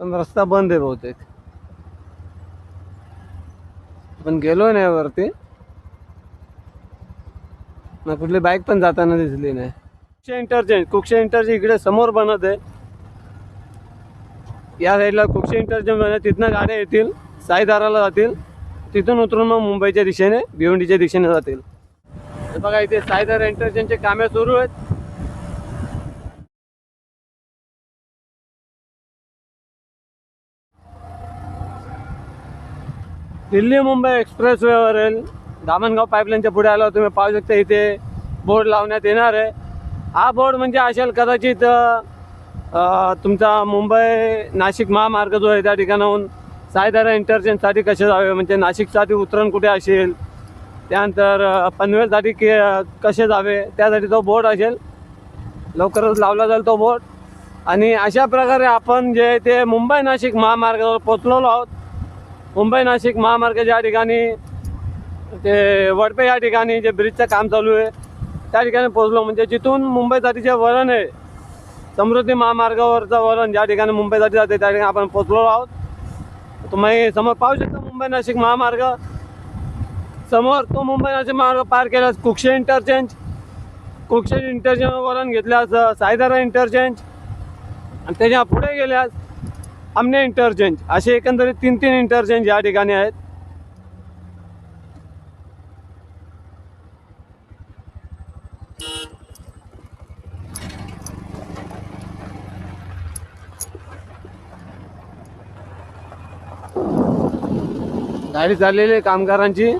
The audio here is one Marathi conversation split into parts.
पण रस्ता बंद आहे बहुतेक. पण गेलो नाही वरती. ना कुठली बाईक पण जाताना दिसली नाही. कुक्षे इंटरचेंज कुक्षे इंटरचेंज इकडे समोर बनत आहे. या साईडला कुक्षे इंटरचेंज बनत तिथनं गाड्या येतील साईदाराला जातील. तिथून उतरून मग मुंबईच्या दिशेने भिवंडीच्या दिशेने जातील. बघा इथे साईदार इंटरचेंजचे कामे सुरू आहेत. दिल्ली मुंबई एक्सप्रेस वेवरील दामणगाव पाईपलाईनच्या पुढे आलो तुम्ही पाहू शकता इथे बोर्ड लावण्यात येणार आहे. हा बोर्ड म्हणजे असेल कदाचित तुमचा मुंबई नाशिक महामार्ग जो आहे त्या ठिकाणाहून सायदारा इंटरचेंजसाठी कसे जावे म्हणजे नाशिकसाठी उतरण कुठे असेल त्यानंतर पनवेलसाठी के कसे जावे त्यासाठी तो बोर्ड असेल. लवकरच लावला जाईल तो बोर्ड. आणि अशा प्रकारे आपण जे ते मुंबई नाशिक महामार्गावर पोचलेलो आहोत. मुंबई नाशिक महामार्ग ज्या ठिकाणी ते वडपे या ठिकाणी जे ब्रिजचं काम चालू आहे त्या ठिकाणी पोहोचलो. म्हणजे जिथून मुंबईसाठी जे वळण आहे समृद्धी महामार्गावरचं वळण ज्या ठिकाणी मुंबईसाठी जाते त्या ठिकाणी आपण पोचलो आहोत. तुम्ही समोर पाहू शकता मुंबई नाशिक महामार्ग. समोर तो मुंबई नाशिक महामार्ग पार केल्यास कुक्षे इंटरचेंज कुक्षे इंटरचेंज वळण घेतल्यास सायदारा इंटरचेंज आणि त्याच्या पुढे गेल्यास आमने इंटरचेंज असे एकंदरीत तीन तीन इंटरचेंज या ठिकाणी आहेत. गाडी चाललेली आहे कामगारांची.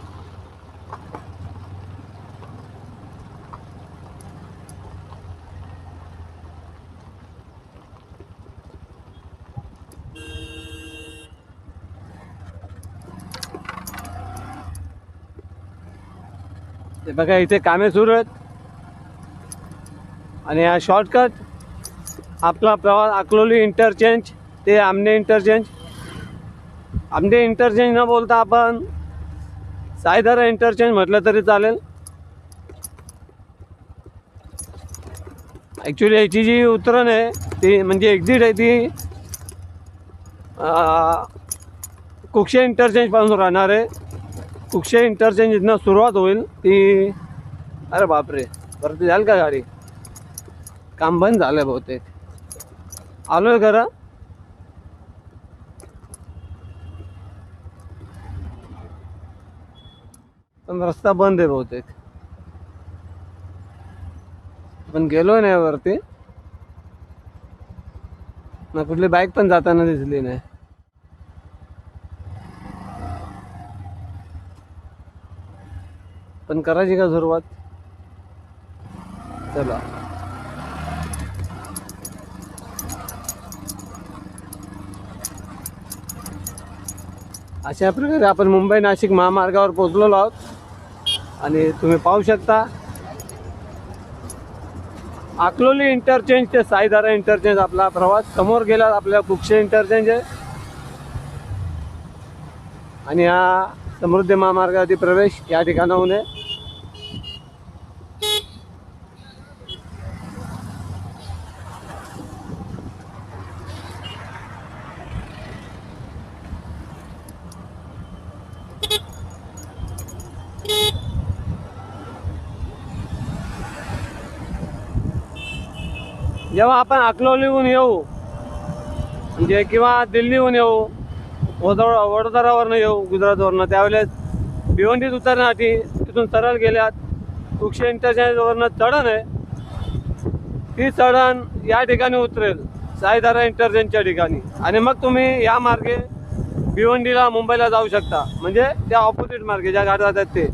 ते बघा इथे कामे सुरू आहेत. आणि हा शॉर्टकट आपला प्रवास अकलोली इंटरचेंज ते आमने इंटरचेंज आमने इंटरचेंज न बोलता आपण सायदारा इंटरचेंज म्हटलं तरी चालेल. ॲक्च्युली याची जी उतरण आहे ती म्हणजे एक्झिट आहे ती कुक्षे इंटरचेंजपासून राहणार आहे. कुक्षे इंटरचेंज इथनं सुरुवात होईल ती अरे बापरे वरती जाईल का गाडी? काम बंद झालं बहुतेक. आलोय खरं पण रस्ता बंद आहे बहुतेक. पण गेलो नाही वरती ना कुठली बाईक पण जाताना दिसली नाही. पण करायची का सुरुवात? चला. अशा प्रकारे आपण मुंबई नाशिक महामार्गावर पोचलेलो आहोत. आणि तुम्ही पाहू शकता अकलोली इंटरचेंज ते साईदारा इंटरचेंज आपला प्रवास. समोर गेला आपल्या कुक्षे इंटरचेंज आहे आणि हा समृद्धी महामार्गावरती प्रवेश या ठिकाणाहून आहे. जेव्हा आपण अकलोलीहून येऊ म्हणजे किंवा दिल्लीहून येऊ वडोदरा वडोदरावरनं येऊ गुजरातवरनं त्यावेळेस भिवंडीत उतरण्यासाठी तिथून सरळ गेल्यात कुक्षे इंटरचेंजवरनं चढण आहे. ती चढण या ठिकाणी उतरेल साईदारा इंटरचेंजच्या ठिकाणी. आणि मग तुम्ही या मार्गे भिवंडीला मुंबईला जाऊ शकता. म्हणजे त्या ऑपोजिट मार्गे ज्या गाड्या जातात ते.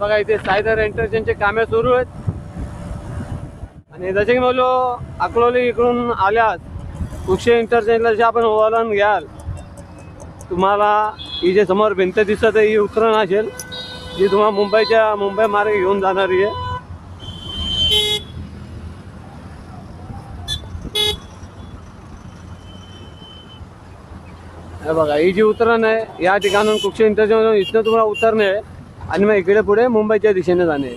बघा इथे सायदर एंटरचेनचे कामे सुरू आहेत. आणि जसे की बोलो अकलोली इकडून आल्यास उक्षे इंटरचेंजला जे आपण ओलान घ्याल तुम्हाला ही जे समोर भिंत दिसत आहे ही उतरण असेल जी तुम्हाला मुंबईच्या मुंबई मार्गे घेऊन जाणारी आहे. हे बघा ही जी उतरण आहे या ठिकाणून कुक्षे इंटरचेंज इथनं तुम्हाला उतरणे आहे. आणि मग इकडे पुढे मुंबईच्या दिशेने जाणे.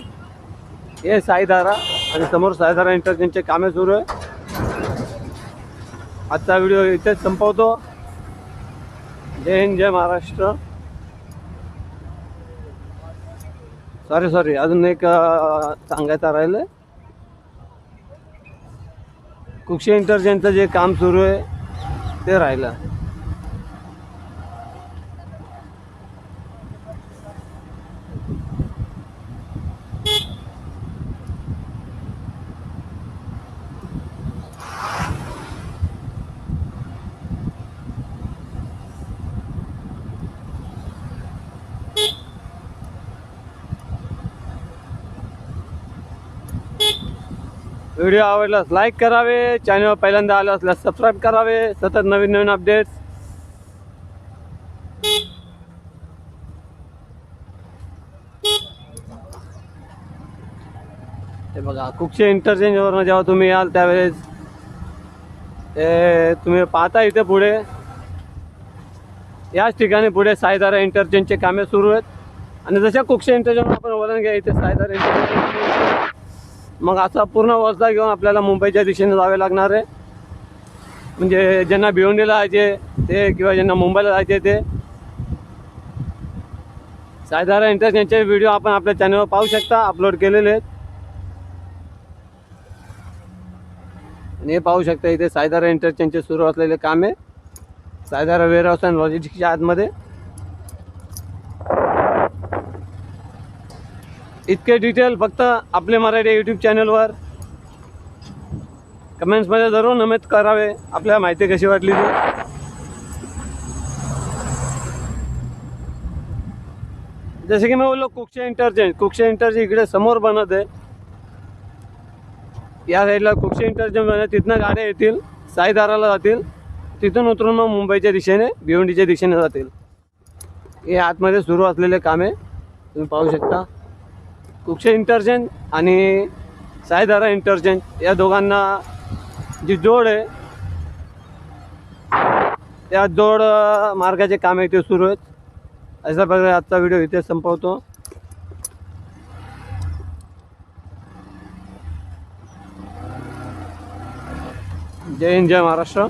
हे साईधारा आणि समोर साईधारा इंटरचेंजचे कामे सुरू आहे. आजचा व्हिडिओ इथेच संपवतो. जय हिंद जय महाराष्ट्र. सॉरी सॉरी अजून एक सांगायचं राहिलं कुक्षे इंटरचेंजचं जे काम सुरू आहे ते राहिलं. व्हिडिओ आवडल्यास लाईक करावे चॅनल पहिल्यांदा आलं असल्यास सबस्क्राईब करावे सतत नवीन नवीन अपडेट्स ते बघा कुक्षे इंटरचेंजवरनं जेव्हा तुम्ही याल त्यावेळेस ते तुम्ही पाहता इथे पुढे. याच ठिकाणी पुढे साईधारा इंटरचेंजचे कामे सुरू आहेत. आणि जशा कुक्षे इंटरचेंज आपण वळण घ्या इथे साईधारा इंटरचेंज मग असा पूर्ण वस्ता घेऊन आपल्याला मुंबईच्या दिशेने जावे लागणार आहे. म्हणजे ज्यांना भिवंडीला जायचे ते किंवा ज्यांना मुंबईला जायचे ते. सायधारा इंटरचेंजचे व्हिडिओ आपण आपल्या चॅनलवर पाहू शकता अपलोड केलेले आहेत. आणि हे पाहू शकता इथे सायधारा इंटरचेंजचे सुरू असलेले काम आहे. सायधारा वेअरहाऊस अँड लॉजिस्टिकच्या आतमध्ये. इतके डिटेल फक्त आपले मराठी यूट्यूब चॅनलवर कमेंट्समध्ये जरूर नमूद करावे. आपल्याला माहिती कशी वाटली ती? जसे की मी बोललो कुक्षे इंटरचेंज कुक्षे इंटरचेंज इकडे समोर बनत आहे. या साईडला कुक्षे इंटरचेंज बनत तिथनं गाड्या येतील साईदाराला जातील. तिथून उतरून मग मुंबईच्या दिशेने भिवंडीच्या दिशेने जातील. हे आतमध्ये सुरू असलेले कामे तुम्ही पाहू शकता. कुक्षे इंटरचेंज आणि साईदारा इंटरचेंज या दोघांना जी जोड आहे त्या जोड मार्गाचे काम इथे सुरू आहेत. अशा प्रकारे आजचा व्हिडिओ इथे संपवतो. जय हिंद जय महाराष्ट्र.